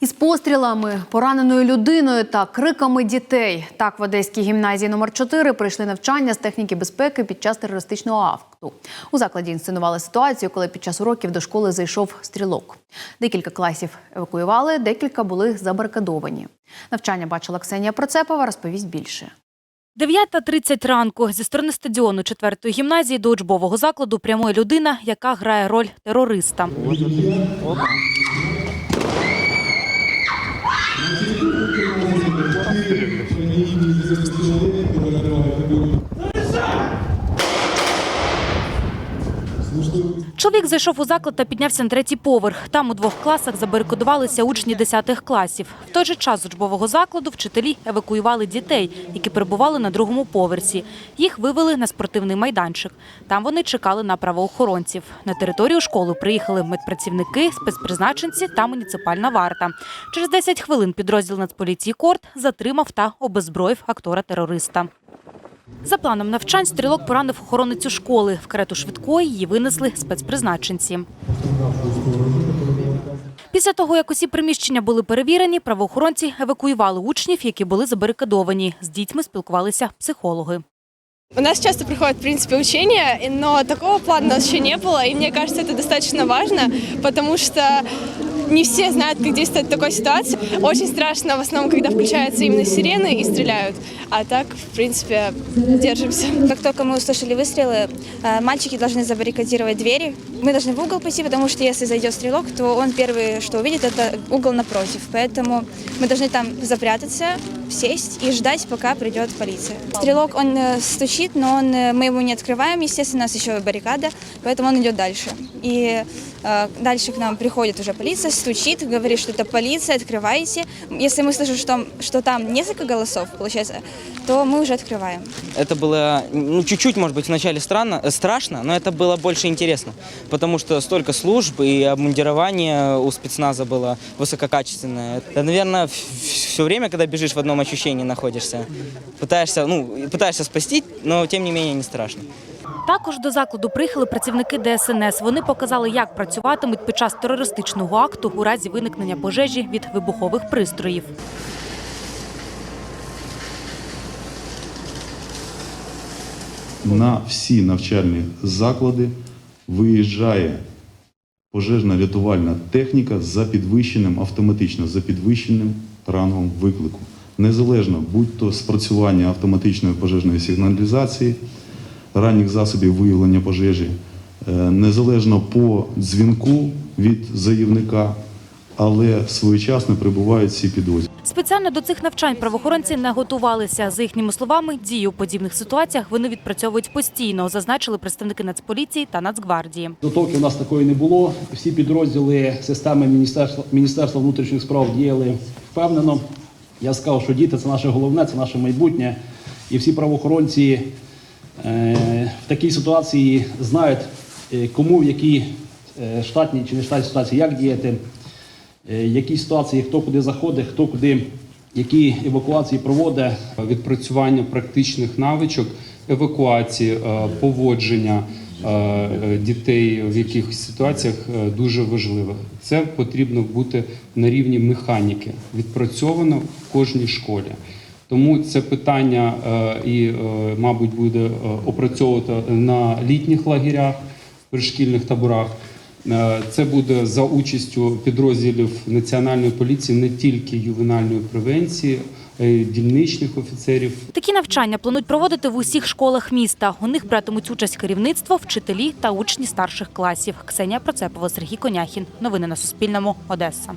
Із пострілами, пораненою людиною та криками дітей. Так в Одеській гімназії номер 4 прийшли навчання з техніки безпеки під час терористичного акту. У закладі інсценували ситуацію, коли під час уроків до школи зайшов стрілок. Декілька класів евакуювали, декілька були забарикадовані. Навчання бачила Ксенія Процепова, розповість більше. 9.30 ранку зі сторони стадіону 4-ї гімназії до учбового закладу прямує людина, яка грає роль терориста. Чоловік зайшов у заклад та піднявся на третій поверх. Там у двох класах забарикадувалися учні 10 класів. В той же час з учбового закладу вчителі евакуювали дітей, які перебували на другому поверсі. Їх вивели на спортивний майданчик. Там вони чекали на правоохоронців. На територію школи приїхали медпрацівники, спецпризначенці та муніципальна варта. Через 10 хвилин підрозділ Нацполіції Корт затримав та обезброїв актора-терориста. За планом навчань стрілок поранив охороницю школи. В карету швидкої її винесли спецпризначенці. Після того, як усі приміщення були перевірені, правоохоронці евакуювали учнів, які були забарикадовані. З дітьми спілкувалися психологи. У нас часто проходят, в принципе, учения, но такого плана у нас еще не было, и мне кажется, это достаточно важно, потому что не все знают, как действовать в такой ситуации. Очень страшно в основном, когда включаются именно сирены и стреляют, а так, в принципе, держимся. Как только мы услышали выстрелы, э, мальчики должны забаррикадировать двери. Мы должны в угол пойти, потому что если зайдет стрелок, то он первый, что увидит, это угол напротив. Поэтому мы должны там запрятаться, сесть и ждать, пока придет полиция. Стрелок, он э, стучит, но он, э, мы его не открываем, естественно, у нас еще баррикада, поэтому он идет дальше. И э, дальше к нам приходит уже полиция, стучит, говорит, что это полиция, открывайте. Если мы слышим, что, что там несколько голосов, получается, то мы уже открываем. Это было, ну, чуть-чуть, может быть, вначале странно, э, страшно, но это было больше интересно, потому что столько служб и обмундирование у спецназа было высококачественное. Это, наверное, все время, когда бежишь в одном ощущении находишься, пытаешься, ну, пытаешься спасти, но тем не менее не страшно. Також до закладу приїхали працівники ДСНС. Вони показали, як працюватимуть під час терористичного акту у разі виникнення пожежі від вибухових пристроїв. на всі навчальні заклади виїжджає пожежна рятувальна техніка за підвищеним автоматично, за підвищеним рангом виклику. Незалежно будь-то спрацювання автоматичної пожежної сигналізації, ранніх засобів виявлення пожежі, е, незалежно по дзвінку від заявника, але своєчасно прибувають всі підрозділи. Спеціально до цих навчань правоохоронці не готувалися. За їхніми словами, дії у подібних ситуаціях вони відпрацьовують постійно, зазначили представники Нацполіції та Нацгвардії. Підготовки у нас такої не було. Всі підрозділи системи Міністерства, Міністерства внутрішніх справ діяли впевнено. Я сказав, що діти це наше головне, це наше майбутнє. І всі правоохоронці в такій ситуації знають, е, кому в якій е, штатній чи не штатній ситуації, як діяти, е, які ситуації, хто куди заходить, хто куди які евакуації проводить. відпрацювання практичних навичок евакуації, е, поводження е, е, дітей в якихось ситуаціях е, дуже важливе. Це потрібно бути на рівні механіки, відпрацьовано в кожній школі. Тому це питання е, і, е, мабуть, буде е, опрацьовувати на літніх лагерях, пришкільних таборах. Це буде за участю підрозділів національної поліції не тільки ювенальної превенції, а й дільничних офіцерів Такі навчання планують проводити в усіх школах міста. У них братимуть участь керівництво, вчителі та учні старших класів. Ксенія Процепова, Сергій Коняхін. Новини на Суспільному. Одеса.